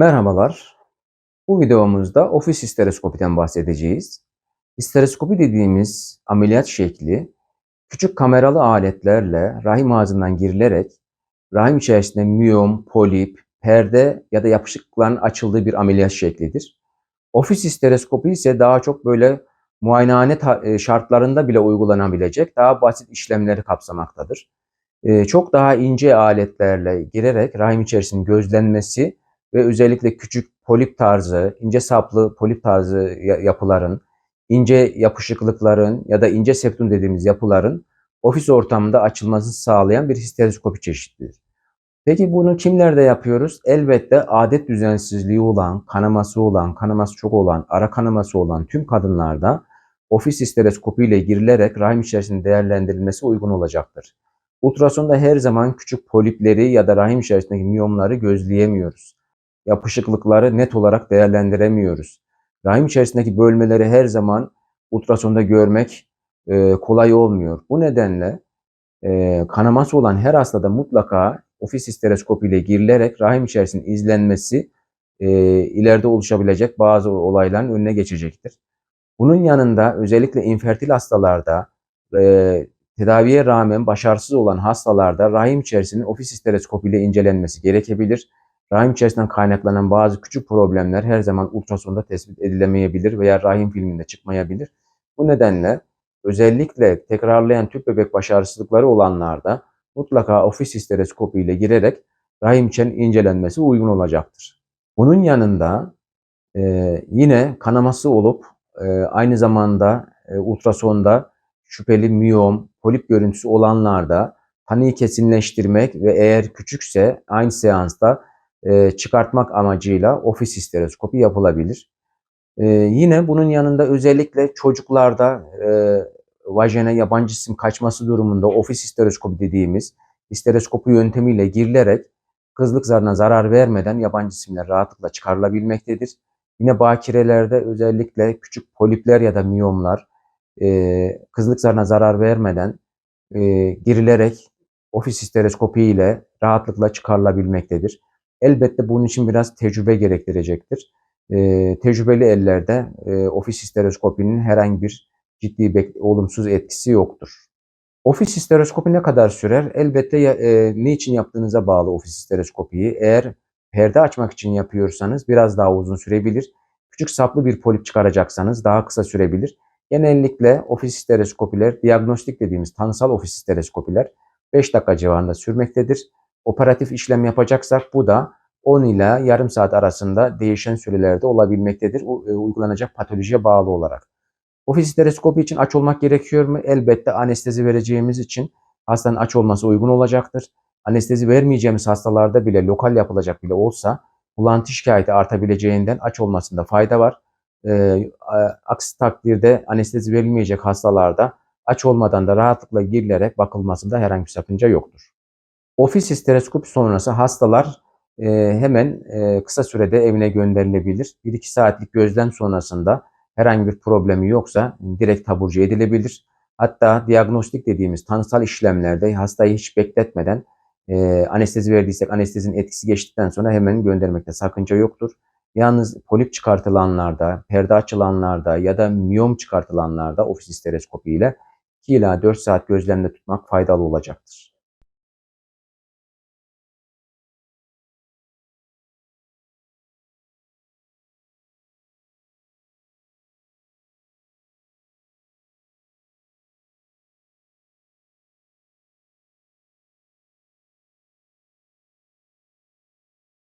Merhabalar. Bu videomuzda ofis histeroskopiden bahsedeceğiz. Histeroskopi dediğimiz ameliyat şekli küçük kameralı aletlerle rahim ağzından girilerek rahim içerisinde miyom, polip, perde ya da yapışıkların açıldığı bir ameliyat şeklidir. Ofis histeroskopi ise daha çok böyle muayenehane e, şartlarında bile uygulanabilecek daha basit işlemleri kapsamaktadır. E, Çok daha ince aletlerle girerek rahim içerisinin gözlenmesi ve özellikle küçük polip tarzı, ince saplı polip tarzı ya- yapıların, ince yapışıklıkların ya da ince septum dediğimiz yapıların ofis ortamında açılmasını sağlayan bir histeroskopi çeşididir. Peki bunu kimlerde yapıyoruz? Elbette adet düzensizliği olan, kanaması olan, kanaması çok olan, ara kanaması olan tüm kadınlarda ofis histeroskopi ile girilerek rahim içerisinde değerlendirilmesi uygun olacaktır. Ultrasonda her zaman küçük polipleri ya da rahim içerisindeki miyomları gözleyemiyoruz yapışıklıkları net olarak değerlendiremiyoruz. Rahim içerisindeki bölmeleri her zaman ultrasonda görmek e, kolay olmuyor. Bu nedenle e, kanaması olan her hastada mutlaka ofis histeroskopi ile girilerek rahim içerisinin izlenmesi e, ileride oluşabilecek bazı olayların önüne geçecektir. Bunun yanında özellikle infertil hastalarda e, tedaviye rağmen başarısız olan hastalarda rahim içerisinin ofis histeroskopi ile incelenmesi gerekebilir. Rahim içerisinden kaynaklanan bazı küçük problemler her zaman ultrasonda tespit edilemeyebilir veya rahim filminde çıkmayabilir. Bu nedenle özellikle tekrarlayan tüp bebek başarısızlıkları olanlarda mutlaka ofis histeroskopi ile girerek rahim için incelenmesi uygun olacaktır. Bunun yanında e, yine kanaması olup e, aynı zamanda e, ultrasonda şüpheli miyom, polip görüntüsü olanlarda tanıyı kesinleştirmek ve eğer küçükse aynı seansta e, çıkartmak amacıyla ofis histeroskopi yapılabilir. E, yine bunun yanında özellikle çocuklarda e, vajene yabancı cisim kaçması durumunda ofis histeroskopi dediğimiz histeroskopi yöntemiyle girilerek kızlık zarına zarar vermeden yabancı cisimler rahatlıkla çıkarılabilmektedir. Yine bakirelerde özellikle küçük polipler ya da miyomlar kızlık zarına zarar vermeden girilerek ofis histeroskopi ile rahatlıkla çıkarılabilmektedir. Elbette bunun için biraz tecrübe gerektirecektir. E, tecrübeli ellerde e, ofis histeroskopinin herhangi bir ciddi olumsuz etkisi yoktur. Ofis histeroskopi ne kadar sürer? Elbette e, ne için yaptığınıza bağlı ofis histeroskopiyi. Eğer perde açmak için yapıyorsanız biraz daha uzun sürebilir. Küçük saplı bir polip çıkaracaksanız daha kısa sürebilir. Genellikle ofis histeroskopiler, diagnostik dediğimiz tanısal ofis histeroskopiler 5 dakika civarında sürmektedir. Operatif işlem yapacaksak bu da 10 ila yarım saat arasında değişen sürelerde olabilmektedir. E, Uygulanacak patolojiye bağlı olarak. Ofis histeroskopi için aç olmak gerekiyor mu? Elbette anestezi vereceğimiz için hastanın aç olması uygun olacaktır. Anestezi vermeyeceğimiz hastalarda bile lokal yapılacak bile olsa bulantı şikayeti artabileceğinden aç olmasında fayda var. A- aksi takdirde anestezi verilmeyecek hastalarda aç olmadan da rahatlıkla girilerek bakılmasında herhangi bir sakınca yoktur. Ofis histeroskopi sonrası hastalar e, hemen e, kısa sürede evine gönderilebilir. 1-2 saatlik gözlem sonrasında herhangi bir problemi yoksa direkt taburcu edilebilir. Hatta diagnostik dediğimiz tanısal işlemlerde hastayı hiç bekletmeden e, anestezi verdiysek anestezinin etkisi geçtikten sonra hemen göndermekte sakınca yoktur. Yalnız polip çıkartılanlarda, perde açılanlarda ya da miyom çıkartılanlarda ofis histeroskopi ile 2 ila 4 saat gözlemde tutmak faydalı olacaktır.